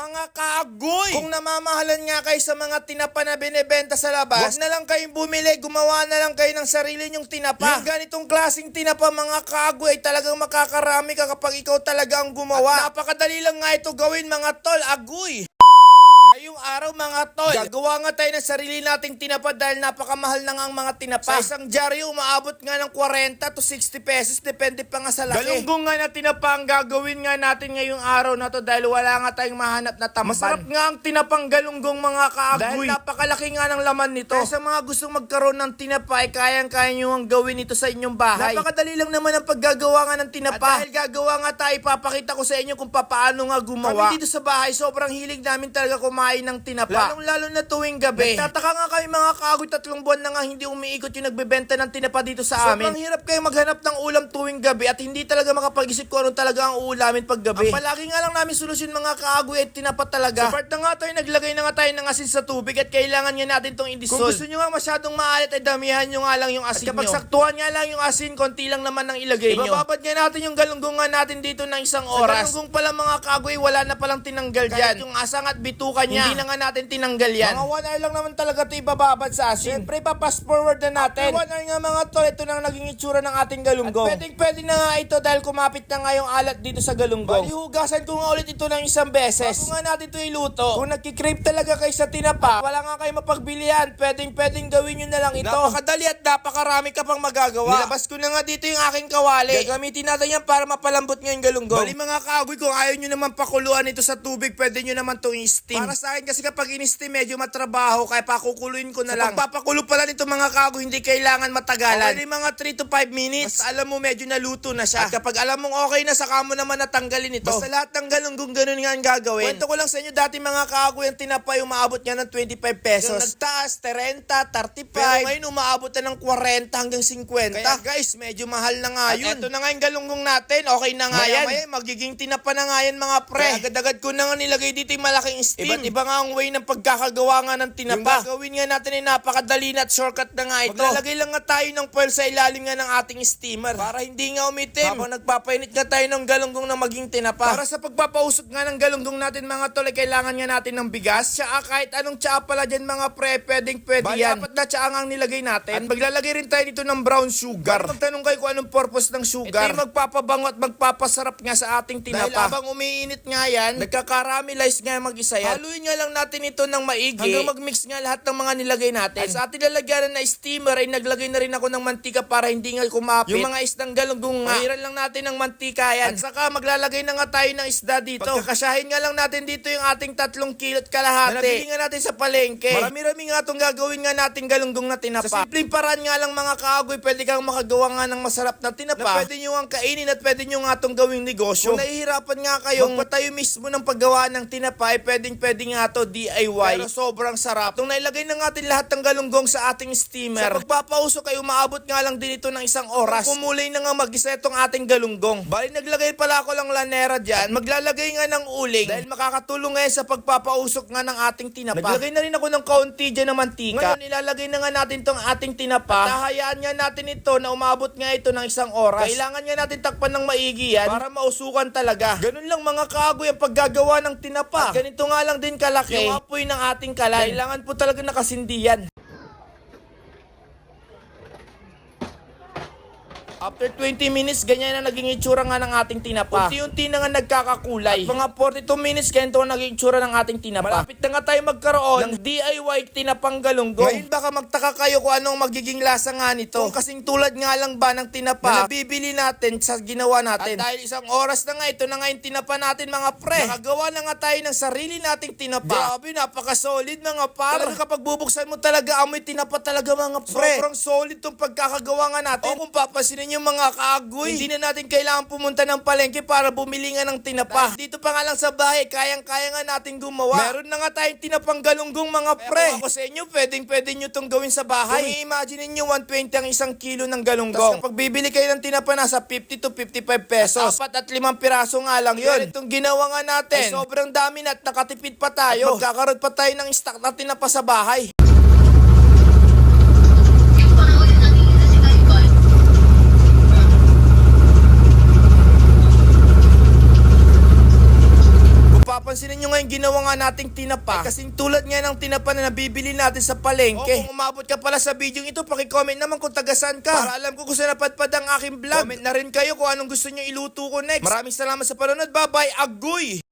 Mga kaagoy! Kung namamahalan nga kayo sa mga tinapa na binibenta sa labas, wag na lang kayong bumili, gumawa na lang kayo ng sarili nyong tinapa. Yung ganitong klaseng tinapa mga kaagoy ay talagang makakarami ka kapag ikaw talaga ang gumawa. At napakadali lang nga ito gawin mga tol, agoy! Ngayong araw mga tol, gagawa nga tayo ng sarili nating tinapa dahil napakamahal na nga ang mga tinapa. Sa isang dyaryo, umaabot nga ng 40 to 60 pesos, depende pa nga sa laki. Galunggong nga na tinapa ang gagawin nga natin ngayong araw na to dahil wala nga tayong mahanap na tamban. Masarap nga ang tinapang galunggong mga kaagoy. Dahil napakalaki nga ng laman nito. Kaya sa mga gustong magkaroon ng tinapa, ay kayang-kaya nyo ang gawin ito sa inyong bahay. Napakadali lang naman ang paggagawa nga ng tinapa. At dahil gagawa nga tayo, ipapakita ko sa inyo kung paano nga gumawa. Kami dito sa bahay, sobrang hilig namin talaga kumain ng tinapa. Lalong lalo na tuwing gabi. Nagtataka nga kami mga kagoy, tatlong buwan na nga hindi umiikot yung nagbebenta ng tinapa dito sa amin. Sobrang hirap kayo maghanap ng ulam tuwing gabi at hindi talaga makapag-isip kung anong talaga ang uulamin pag gabi. Ang palagi nga lang namin solusyon mga kagoy ay tinapa talaga. Sa part na nga tayo, naglagay na nga tayo ng asin sa tubig at kailangan nga natin tong indisol. Kung gusto nyo nga masyadong maalat ay damihan nyo nga lang yung asin at kapag saktuhan nga lang yung asin, konti lang naman ang ilagay nyo. Ibababad nga natin yung galunggong nga natin dito ng isang oras. Sa galunggong pala mga kagoy, wala na palang tinanggal dyan. yung asang at bituka niya, hindi na nga natin tinanggal yan. Mga 1 hour lang naman talaga ito ibababad sa asin. Siyempre, papas forward na natin. After 1 hour nga mga tol, ito na ang naging itsura ng ating galunggong. At pwedeng pwede na nga ito dahil kumapit na nga yung alat dito sa galunggong. Balihugasan ko nga ulit ito ng isang beses. Bago nga natin ito iluto, kung nagkikrave talaga kayo sa tinapa, wala nga kayo mapagbilihan, pwedeng pwedeng gawin nyo na lang ito. Napakadali at napakarami ka pang magagawa. Nilabas ko na nga dito yung aking kawali. Gagamitin natin yan para mapalambot nga yung galunggong. Bali mga kagoy, kung ayaw nyo naman pakuluan ito sa tubig, pwede nyo naman itong i-steam. Para sa akin kasi kapag in-steam, medyo matrabaho, kaya pakukuluin ko na lang. Sa pagpapakulo pala nito mga kagoy, hindi kailangan matagalan. Okay, mga 3 to 5 minutes. Basta alam mo medyo naluto na siya. At kapag alam mong okay na, saka mo naman natanggalin ito. Basta lahat ng galunggong ganun nga ang gagawin. Kwento ko lang sa inyo, dati mga kagoy, ang tinapay, umaabot niya ng 25 pesos. Yung nagtaas, 30, 35. Pero ngayon, umaabot na ng 40 hanggang 50. Kaya guys, medyo mahal na nga yun. At ito na nga yung galunggong natin. Okay na nga yan. Maya, magiging tinapa na nga yan mga pre. Agad-agad ko na nga nilagay dito yung malaking steam. Iba't iba nga ang way ng pagkakagawa nga ng tinapa. Yung gagawin nga natin ay napakadali na at shortcut na nga ito. Maglalagay lang nga tayo ng foil sa ilalim nga ng ating steamer. Para hindi nga umitim. Habang nagpapainit nga tayo ng galunggong na maging tinapa. Para sa pagpapausok nga ng galunggong natin mga tol, ay kailangan nga natin ng bigas. Tsaka kahit anong tsaa pala dyan mga pre, pwedeng pwede Bali, yan. apat na tsaa nga ang nilagay natin. At maglalagay rin tayo dito ng brown sugar. Magtanong kayo kung anong purpose ng sugar. Ito magpapabango at magpapasarap nga sa ating tinapa. Dahil habang umiinit nga yan, nagkakaramelize nga mag-isa yan. Haluin nga lang natin ito ng maigi. Hanggang mag-mix nga lahat ng mga nilagay natin. At sa ating lalagyan na steamer ay naglagay na rin ako ng mantika para hindi nga kumapit. Yung mga isdang galunggong nga. Mahiran lang natin ng mantika yan. At saka maglalagay na nga tayo ng isda dito. Pagkakasahin nga lang natin dito yung ating tatlong kilot kalahati. Na nabili nga natin sa palengke. Marami-rami nga itong gagawin nga nating galunggong na tinapa. Sa simpleng paraan nga lang mga kaagoy, pwede kang makagawa nga ng masarap na tinapa. Na pwede nyo ang kainin at pwede nyo nga itong gawing negosyo. Kung nahihirapan nga kayo, magpatayo mismo ng paggawa ng tinapa, ay pwedeng pwede nga to DIY. Pero sobrang sarap. Nung nailagay na natin lahat ng galunggong sa ating steamer, sa pagpapausok ay umaabot nga lang din ito ng isang oras. Kumulay na nga mag-isa itong ating galunggong. Bali naglagay pala ako lang lanera dyan, maglalagay nga ng uling dahil makakatulong ngayon sa pagpapausok nga ng ating tinapa. Naglagay na rin ako ng kaunti dyan ng mantika. Ngayon ilalagay na nga natin tong ating tinapa. At hahayaan nga natin ito na umabot nga ito ng isang oras. Kailangan nga natin takpan ng maigi yan para mausukan talaga. Ganun lang mga kagoy ang paggagawa ng tinapa. At ganito nga lang din kalaki yung apoy ng ating kalan. Kailangan po talaga nakasindi yan. After 20 minutes, ganyan na naging itsura nga ng ating tinapa. Unti-unti na nga nagkakakulay. At mga 42 minutes, ganito na naging itsura ng ating tinapa. Malapit na nga tayo magkaroon ng DIY tinapang galunggong. Ngayon baka magtaka kayo kung anong magiging lasa nga nito. Kung kasing tulad nga lang ba ng tinapa na nabibili natin sa ginawa natin. At dahil isang oras na nga, ito na nga yung tinapa natin mga pre. Nakagawa na nga tayo ng sarili nating tinapa. Grabe, napaka-solid mga par. Talaga kapag bubuksan mo talaga, amoy tinapa talaga mga pre. Sobrang solid tong pagkakagawa nga natin. O kung papasinin yung mga kaagoy. Hindi na natin kailangan pumunta ng palengke para bumili nga ng tinapa. Dahil dito pa nga lang sa bahay, kayang-kaya nga natin gumawa. Meron na nga tayong tinapang galunggong mga pre. Kung ako sa inyo, pwedeng pwede nyo tong gawin sa bahay. Kung i-imagine nyo 120 ang isang kilo ng galunggong. Tapos kapag bibili kayo ng tinapa, nasa 50 to 55 pesos. At apat at limang piraso nga lang yun. Itong ginawa nga natin, ay sobrang dami na at nakatipid pa tayo. At magkakaroon pa tayo ng stock na tinapa sa bahay. Yung panahon na nakikita si Kaiban, Kung papansinin nyo nga nating tinapa. Eh, kasing tulad nga ng tinapa na nabibili natin sa palengke. O kung umabot ka pala sa video ito, pakicomment naman kung tagasan ka. Para alam ko kung saan napadpad ang aking vlog. Comment na rin kayo kung anong gusto nyo iluto ko next. Maraming salamat sa panonood. Bye-bye. Agoy!